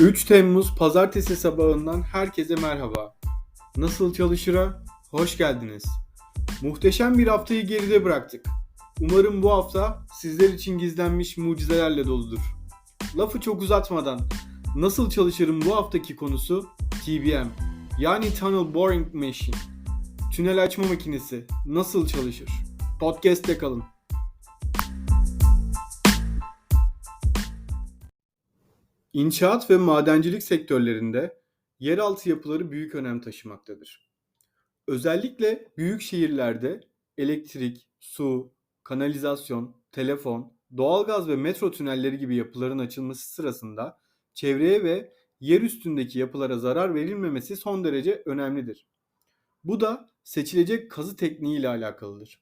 3 Temmuz Pazartesi sabahından herkese merhaba. Nasıl çalışıra? Hoş geldiniz. Muhteşem bir haftayı geride bıraktık. Umarım bu hafta sizler için gizlenmiş mucizelerle doludur. Lafı çok uzatmadan Nasıl çalışırım bu haftaki konusu TBM yani Tunnel Boring Machine. Tünel açma makinesi nasıl çalışır? Podcast'te kalın. İnşaat ve madencilik sektörlerinde yeraltı yapıları büyük önem taşımaktadır. Özellikle büyük şehirlerde elektrik, su, kanalizasyon, telefon, doğalgaz ve metro tünelleri gibi yapıların açılması sırasında çevreye ve yer üstündeki yapılara zarar verilmemesi son derece önemlidir. Bu da seçilecek kazı tekniği ile alakalıdır.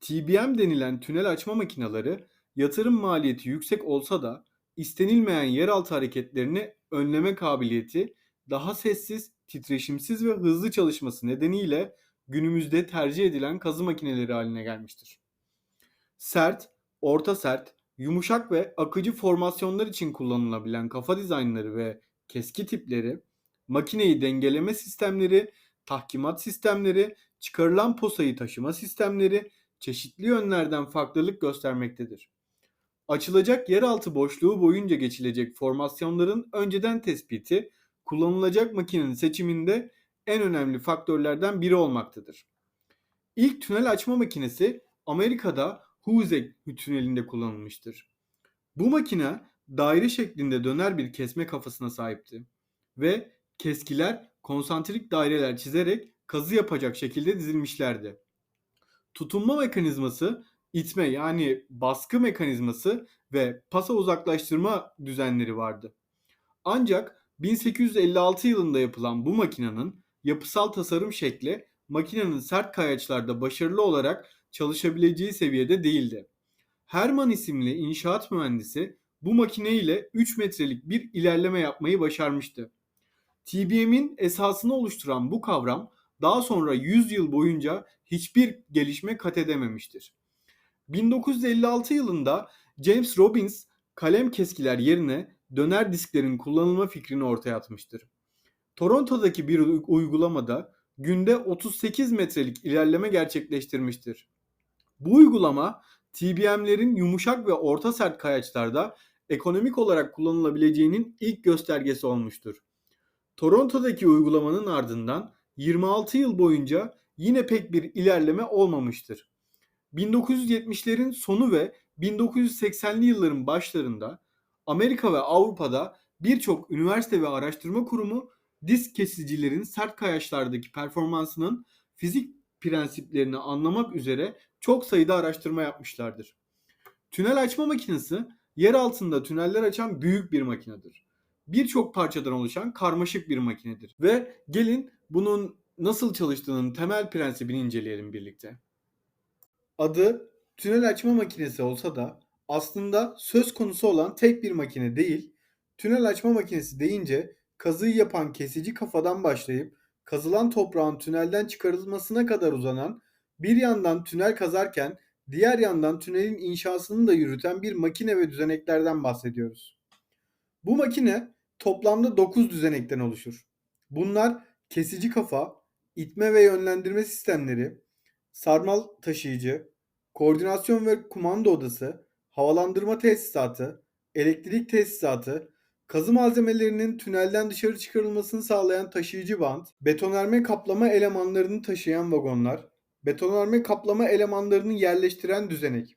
TBM denilen tünel açma makineleri yatırım maliyeti yüksek olsa da istenilmeyen yeraltı hareketlerini önleme kabiliyeti daha sessiz, titreşimsiz ve hızlı çalışması nedeniyle günümüzde tercih edilen kazı makineleri haline gelmiştir. Sert, orta sert, yumuşak ve akıcı formasyonlar için kullanılabilen kafa dizaynları ve keski tipleri, makineyi dengeleme sistemleri, tahkimat sistemleri, çıkarılan posayı taşıma sistemleri çeşitli yönlerden farklılık göstermektedir. Açılacak yeraltı boşluğu boyunca geçilecek formasyonların önceden tespiti kullanılacak makinenin seçiminde en önemli faktörlerden biri olmaktadır. İlk tünel açma makinesi Amerika'da Hoosick tünelinde kullanılmıştır. Bu makine daire şeklinde döner bir kesme kafasına sahipti ve keskiler konsantrik daireler çizerek kazı yapacak şekilde dizilmişlerdi. Tutunma mekanizması itme yani baskı mekanizması ve pasa uzaklaştırma düzenleri vardı. Ancak 1856 yılında yapılan bu makinenin yapısal tasarım şekli makinenin sert kayaçlarda başarılı olarak çalışabileceği seviyede değildi. Herman isimli inşaat mühendisi bu makine ile 3 metrelik bir ilerleme yapmayı başarmıştı. TBM'in esasını oluşturan bu kavram daha sonra 100 yıl boyunca hiçbir gelişme kat edememiştir. 1956 yılında James Robbins kalem keskiler yerine döner disklerin kullanılma fikrini ortaya atmıştır. Toronto'daki bir uygulamada günde 38 metrelik ilerleme gerçekleştirmiştir. Bu uygulama TBM'lerin yumuşak ve orta sert kayaçlarda ekonomik olarak kullanılabileceğinin ilk göstergesi olmuştur. Toronto'daki uygulamanın ardından 26 yıl boyunca yine pek bir ilerleme olmamıştır. 1970'lerin sonu ve 1980'li yılların başlarında Amerika ve Avrupa'da birçok üniversite ve araştırma kurumu disk kesicilerin sert kayaçlardaki performansının fizik prensiplerini anlamak üzere çok sayıda araştırma yapmışlardır. Tünel açma makinesi yer altında tüneller açan büyük bir makinedir. Birçok parçadan oluşan karmaşık bir makinedir. Ve gelin bunun nasıl çalıştığının temel prensibini inceleyelim birlikte. Adı tünel açma makinesi olsa da aslında söz konusu olan tek bir makine değil, tünel açma makinesi deyince kazıyı yapan kesici kafadan başlayıp kazılan toprağın tünelden çıkarılmasına kadar uzanan bir yandan tünel kazarken diğer yandan tünelin inşasını da yürüten bir makine ve düzeneklerden bahsediyoruz. Bu makine toplamda 9 düzenekten oluşur. Bunlar kesici kafa, itme ve yönlendirme sistemleri, sarmal taşıyıcı, koordinasyon ve kumanda odası, havalandırma tesisatı, elektrik tesisatı, kazı malzemelerinin tünelden dışarı çıkarılmasını sağlayan taşıyıcı bant, betonarme kaplama elemanlarını taşıyan vagonlar, betonarme kaplama elemanlarını yerleştiren düzenek.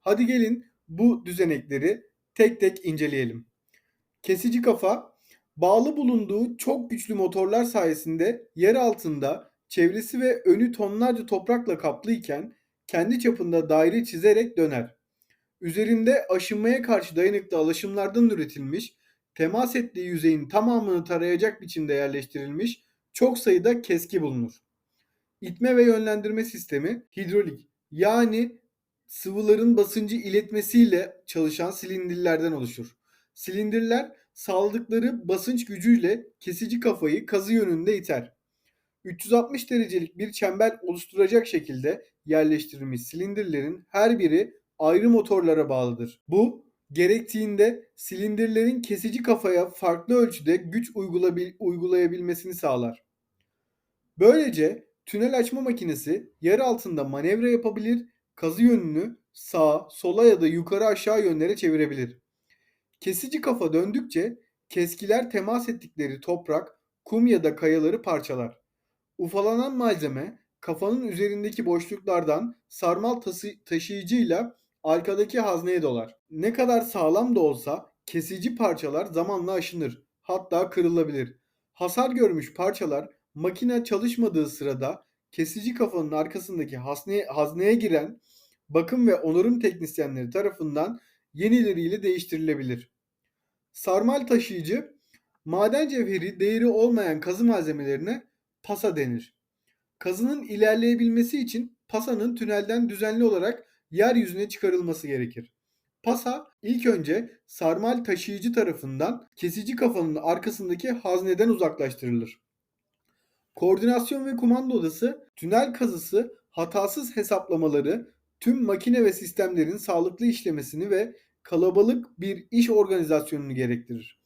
Hadi gelin bu düzenekleri tek tek inceleyelim. Kesici kafa bağlı bulunduğu çok güçlü motorlar sayesinde yer altında çevresi ve önü tonlarca toprakla kaplı iken kendi çapında daire çizerek döner. Üzerinde aşınmaya karşı dayanıklı alaşımlardan üretilmiş, temas ettiği yüzeyin tamamını tarayacak biçimde yerleştirilmiş çok sayıda keski bulunur. İtme ve yönlendirme sistemi hidrolik yani sıvıların basıncı iletmesiyle çalışan silindirlerden oluşur. Silindirler saldıkları basınç gücüyle kesici kafayı kazı yönünde iter. 360 derecelik bir çember oluşturacak şekilde yerleştirilmiş silindirlerin her biri ayrı motorlara bağlıdır. Bu gerektiğinde silindirlerin kesici kafaya farklı ölçüde güç uygulayabilmesini sağlar. Böylece tünel açma makinesi yer altında manevra yapabilir, kazı yönünü sağa, sola ya da yukarı aşağı yönlere çevirebilir. Kesici kafa döndükçe keskiler temas ettikleri toprak, kum ya da kayaları parçalar. Ufalanan malzeme kafanın üzerindeki boşluklardan sarmal tası- taşıyıcıyla arkadaki hazneye dolar. Ne kadar sağlam da olsa kesici parçalar zamanla aşınır, hatta kırılabilir. Hasar görmüş parçalar makine çalışmadığı sırada kesici kafanın arkasındaki hazneye, hazneye giren bakım ve onarım teknisyenleri tarafından yenileriyle değiştirilebilir. Sarmal taşıyıcı maden cevheri değeri olmayan kazı malzemelerine pasa denir. Kazının ilerleyebilmesi için pasanın tünelden düzenli olarak yeryüzüne çıkarılması gerekir. Pasa ilk önce sarmal taşıyıcı tarafından kesici kafanın arkasındaki hazneden uzaklaştırılır. Koordinasyon ve kumanda odası tünel kazısı hatasız hesaplamaları tüm makine ve sistemlerin sağlıklı işlemesini ve kalabalık bir iş organizasyonunu gerektirir.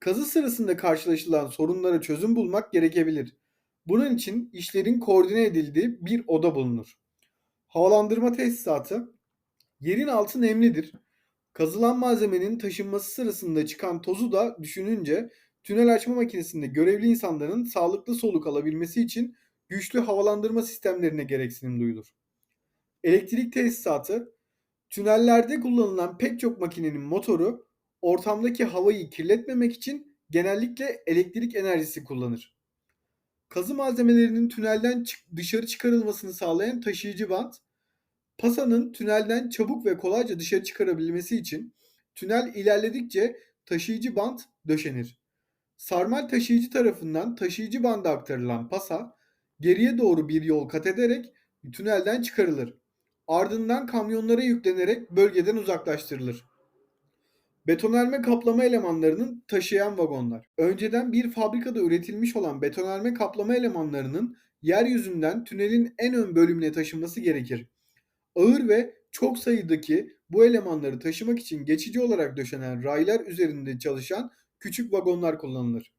Kazı sırasında karşılaşılan sorunlara çözüm bulmak gerekebilir. Bunun için işlerin koordine edildiği bir oda bulunur. Havalandırma tesisatı yerin altı nemlidir. Kazılan malzemenin taşınması sırasında çıkan tozu da düşününce tünel açma makinesinde görevli insanların sağlıklı soluk alabilmesi için güçlü havalandırma sistemlerine gereksinim duyulur. Elektrik tesisatı tünellerde kullanılan pek çok makinenin motoru ortamdaki havayı kirletmemek için genellikle elektrik enerjisi kullanır. Kazı malzemelerinin tünelden dışarı çıkarılmasını sağlayan taşıyıcı bant, pasanın tünelden çabuk ve kolayca dışarı çıkarabilmesi için tünel ilerledikçe taşıyıcı bant döşenir. Sarmal taşıyıcı tarafından taşıyıcı banda aktarılan pasa geriye doğru bir yol kat ederek tünelden çıkarılır. Ardından kamyonlara yüklenerek bölgeden uzaklaştırılır. Betonarme kaplama elemanlarının taşıyan vagonlar. Önceden bir fabrikada üretilmiş olan betonarme kaplama elemanlarının yeryüzünden tünelin en ön bölümüne taşınması gerekir. Ağır ve çok sayıdaki bu elemanları taşımak için geçici olarak döşenen raylar üzerinde çalışan küçük vagonlar kullanılır.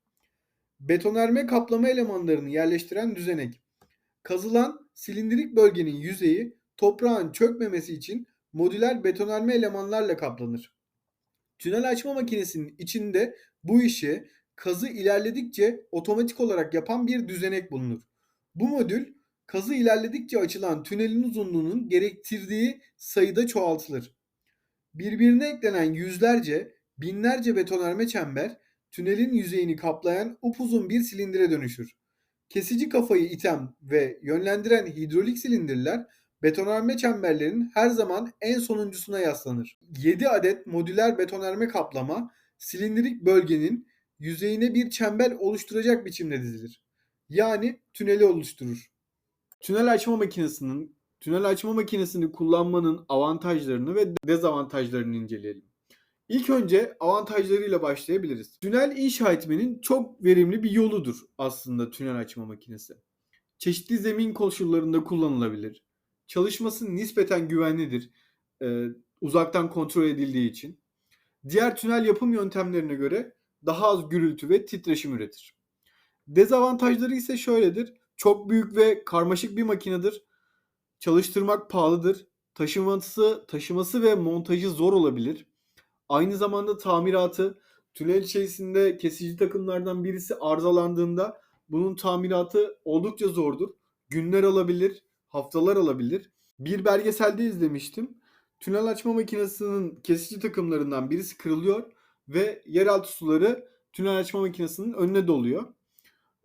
Betonarme kaplama elemanlarını yerleştiren düzenek. Kazılan silindirik bölgenin yüzeyi toprağın çökmemesi için modüler betonarme elemanlarla kaplanır. Tünel açma makinesinin içinde bu işi kazı ilerledikçe otomatik olarak yapan bir düzenek bulunur. Bu modül kazı ilerledikçe açılan tünelin uzunluğunun gerektirdiği sayıda çoğaltılır. Birbirine eklenen yüzlerce, binlerce betonarme çember tünelin yüzeyini kaplayan upuzun bir silindire dönüşür. Kesici kafayı iten ve yönlendiren hidrolik silindirler betonarme çemberlerin her zaman en sonuncusuna yaslanır. 7 adet modüler betonarme kaplama silindirik bölgenin yüzeyine bir çember oluşturacak biçimde dizilir. Yani tüneli oluşturur. Tünel açma makinesinin tünel açma makinesini kullanmanın avantajlarını ve dezavantajlarını inceleyelim. İlk önce avantajlarıyla başlayabiliriz. Tünel inşa etmenin çok verimli bir yoludur aslında tünel açma makinesi. Çeşitli zemin koşullarında kullanılabilir. Çalışması nispeten güvenlidir. e, uzaktan kontrol edildiği için. Diğer tünel yapım yöntemlerine göre daha az gürültü ve titreşim üretir. Dezavantajları ise şöyledir. Çok büyük ve karmaşık bir makinedir. Çalıştırmak pahalıdır. Taşıması, taşıması ve montajı zor olabilir. Aynı zamanda tamiratı tünel içerisinde kesici takımlardan birisi arızalandığında bunun tamiratı oldukça zordur. Günler alabilir, haftalar alabilir. Bir belgeselde izlemiştim. Tünel açma makinesinin kesici takımlarından birisi kırılıyor ve yeraltı suları tünel açma makinesinin önüne doluyor.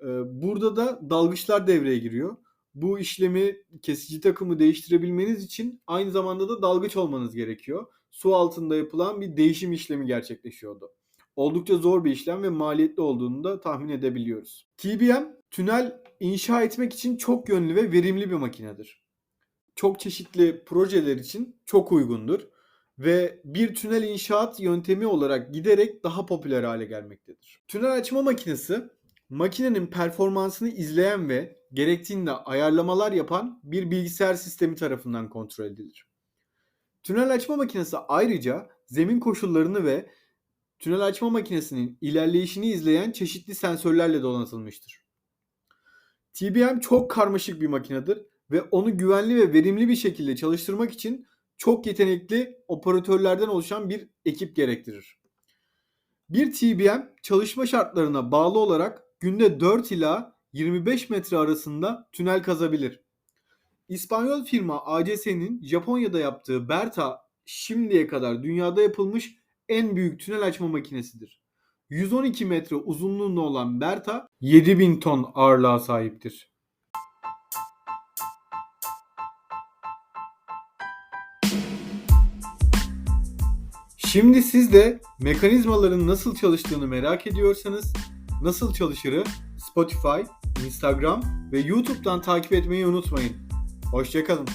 Ee, Burada da dalgıçlar devreye giriyor. Bu işlemi kesici takımı değiştirebilmeniz için aynı zamanda da dalgıç olmanız gerekiyor. Su altında yapılan bir değişim işlemi gerçekleşiyordu. Oldukça zor bir işlem ve maliyetli olduğunu da tahmin edebiliyoruz. TBM tünel inşa etmek için çok yönlü ve verimli bir makinedir. Çok çeşitli projeler için çok uygundur ve bir tünel inşaat yöntemi olarak giderek daha popüler hale gelmektedir. Tünel açma makinesi makinenin performansını izleyen ve gerektiğinde ayarlamalar yapan bir bilgisayar sistemi tarafından kontrol edilir. Tünel açma makinesi ayrıca zemin koşullarını ve tünel açma makinesinin ilerleyişini izleyen çeşitli sensörlerle donatılmıştır. TBM çok karmaşık bir makinedir ve onu güvenli ve verimli bir şekilde çalıştırmak için çok yetenekli operatörlerden oluşan bir ekip gerektirir. Bir TBM çalışma şartlarına bağlı olarak günde 4 ila 25 metre arasında tünel kazabilir. İspanyol firma ACS'nin Japonya'da yaptığı Berta şimdiye kadar dünyada yapılmış en büyük tünel açma makinesidir. 112 metre uzunluğunda olan Berta 7000 ton ağırlığa sahiptir. Şimdi siz de mekanizmaların nasıl çalıştığını merak ediyorsanız nasıl çalışırı Spotify, Instagram ve YouTube'dan takip etmeyi unutmayın. Hoşçakalın.